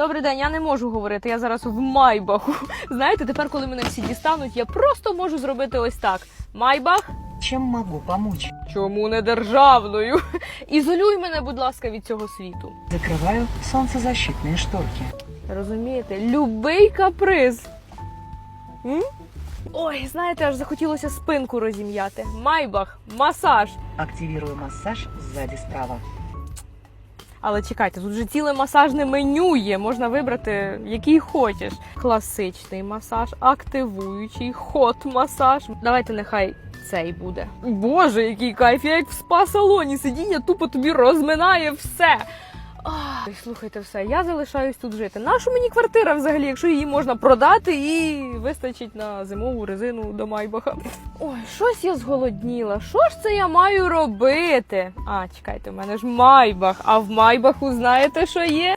Добрий день, я не можу говорити. Я зараз в майбаху. Знаєте, тепер, коли мене всі дістануть, я просто можу зробити ось так: майбах. Чем могу помочь? Чому не державною? Ізолюй мене, будь ласка, від цього світу. Закрываю солнцезащитные шторки. Розумієте, любий каприз. М? Ой, знаєте, аж захотілося спинку розім'яти. Майбах, масаж. Активирую массаж сзади справа. Але чекайте, тут же ціле масажне меню є. Можна вибрати, який хочеш. Класичний масаж, активуючий, хот-масаж. Давайте нехай цей буде. Боже, який кайф! Я як в спа-салоні сидіння тупо тобі розминає все. Ой, слухайте все, я залишаюсь тут жити. Нашу мені квартира взагалі, якщо її можна продати і вистачить на зимову резину до Майбаха. Ой, щось я зголодніла. Що ж це я маю робити? А, чекайте, в мене ж Майбах. А в Майбаху знаєте, що є?